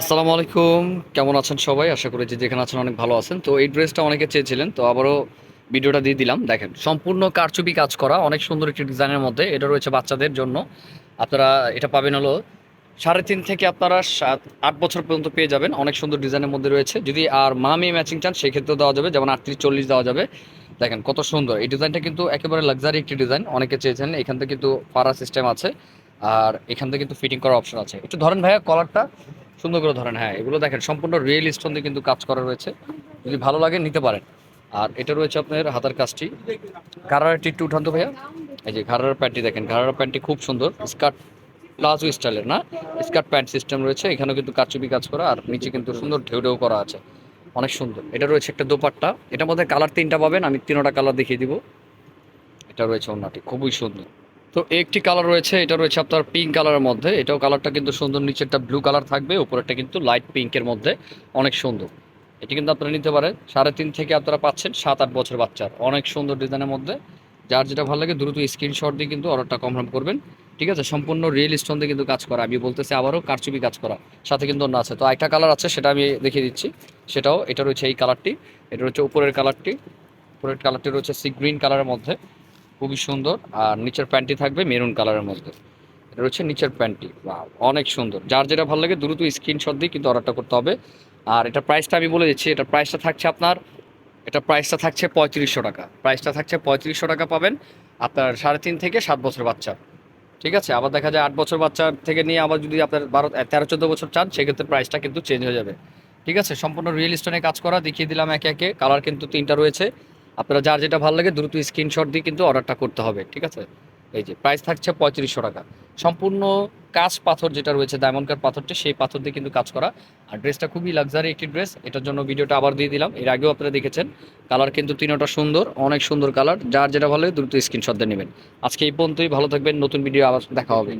আসসালামু আলাইকুম। কেমন আছেন সবাই? আশা করি যে যেখানে আছেন অনেক ভালো আছেন। তো এই ড্রেসটা অনেকে চেয়েছিলেন, তো আবারও ভিডিওটা দিয়ে দিলাম। দেখেন, সম্পূর্ণ কারচুপি কাজ করা, অনেক সুন্দর একটি ডিজাইনের মধ্যে। এটা রয়েছে বাচ্চাদের জন্য। আপনারা এটা পাবেন হলো সাড়ে তিন থেকে আপনারা সাত, আট বছর পর্যন্ত পেয়ে যাবেন। অনেক সুন্দর ডিজাইনের মধ্যে রয়েছে। যদি আর মা মেয়ে ম্যাচিং চান সেক্ষেত্রেও দেওয়া যাবে। যেমন আটত্রিশ, চল্লিশ দেওয়া যাবে। দেখেন, কত সুন্দর। এই ডিজাইনটা কিন্তু একেবারে লাক্সারি একটি ডিজাইন। অনেকে চেয়েছেন এখান থেকে কিন্তু ফারা সিস্টেম আছে। আর এখান থেকে কিন্তু ফিটিং করার অপশন আছে। একটু ধরেন ভাইয়া কলারটা সুন্দর করে ধরেন হ্যাঁ এগুলো দেখেন, সম্পূর্ণ রিয়েল স্টোন দিয়ে কিন্তু কাজ করা রয়েছে। যদি ভালো লাগে, নিতে পারেন। আর এটা রয়েছে আপনার হাতার কাজটি। ঘাড়ারটি একটু উঠান ভাইয়া। এই যে ঘাড়ার প্যান্টটি দেখেন, ঘাড়ার প্যান্টটি খুব সুন্দর। স্কার্ট প্লাজো স্টাইলের, না? স্কার্ট প্যান্ট সিস্টেম রয়েছে, এখানেও কিন্তু কারচুপি কাজ করা, আর নিচে কিন্তু সুন্দর ঢেউ ঢেউ করা আছে। অনেক সুন্দর। এটা রয়েছে একটা দোপাট্টা। এটার মধ্যে কালার তিনটা পাবেন, আমি তিনোটা কালার দেখিয়ে দিব। এটা রয়েছে অন্যটি, খুবই সুন্দর। তো একটি কালার রয়েছে, এটা রয়েছে আপনার পিঙ্ক কালারের মধ্যে। এটাও কালারটা কিন্তু সুন্দর, নিচেরটা ব্লু কালার থাকবে, উপরেরটা কিন্তু লাইট পিঙ্কের মধ্যে। অনেক সুন্দর। এটি কিন্তু আপনারা নিতে পারেন। সাড়ে তিন থেকে আপনারা পাচ্ছেন সাত আট বছর বাচ্চার। অনেক সুন্দর ডিজাইনের মধ্যে। যার যেটা ভালো লাগে দ্রুত স্ক্রিনশট দিয়ে কিন্তু অর্ডারটা কনফার্ম করবেন। ঠিক আছে? সম্পূর্ণ রিয়েল স্টোন দিয়ে কিন্তু কাজ করা। আমি বলতেছি আবারও কারচুপি কাজ করা। সাথে কিন্তু অন্য আছে। তো একটা কালার আছে, সেটা আমি দেখিয়ে দিচ্ছি। সেটাও, এটা রয়েছে এই কালারটি এটা রয়েছে উপরের কালারটি উপরের কালারটি রয়েছে সি গ্রিন কালারের মধ্যে। খুবই সুন্দর। আর নিচের প্যান্টটি থাকবে মেরুন কালারের মধ্যে। এটা হচ্ছে নিচের প্যান্টটি। অনেক সুন্দর। যার যেটা ভালো লাগে দ্রুত স্ক্রিনশট দিয়ে কিন্তু অর্ডারটা করতে হবে। আর এটা প্রাইসটা আমি বলে দিচ্ছি, এটা প্রাইসটা থাকছে আপনার, এটা প্রাইসটা থাকছে পঁয়ত্রিশশো টাকা। প্রাইসটা থাকছে পঁয়ত্রিশশো টাকা পাবেন আপনার সাড়ে তিন থেকে সাত বছর বাচ্চা। ঠিক আছে? আবার দেখা যায় আট বছর বাচ্চা থেকে নিয়ে আবার যদি আপনার বারো তেরো, চোদ্দ বছর চান, সেক্ষেত্রে প্রাইসটা কিন্তু চেঞ্জ হয়ে যাবে। ঠিক আছে? সম্পূর্ণ রিয়েল স্টোনে কাজ করা, দেখিয়ে দিলাম একে একে। কালার কিন্তু তিনটা রয়েছে। আপনারা যার যেটা ভালো লাগে দ্রুত স্ক্রিনশট দিয়ে কিন্তু অর্ডারটা করতে হবে, ঠিক আছে? এই যে প্রাইস থাকছে পঁয়ত্রিশশো টাকা। সম্পূর্ণ কাঁচ পাথর যেটা রয়েছে ডায়মন্ড পাথরটি, সেই পাথর দিয়ে কিন্তু কাজ করা। আর ড্রেসটা খুবই লাক্সারি একটি ড্রেস এটার জন্য ভিডিওটা আবার দিয়ে দিলাম। এর আগেও আপনারা দেখেছেন কালার কিন্তু তিনটা সুন্দর, অনেক সুন্দর কালার যার যেটা ভালো দ্রুত স্ক্রিনশট দিয়ে নেবেন। আজকে এই পর্যন্তই, ভালো থাকবেন, নতুন ভিডিও আবার দেখা হবে।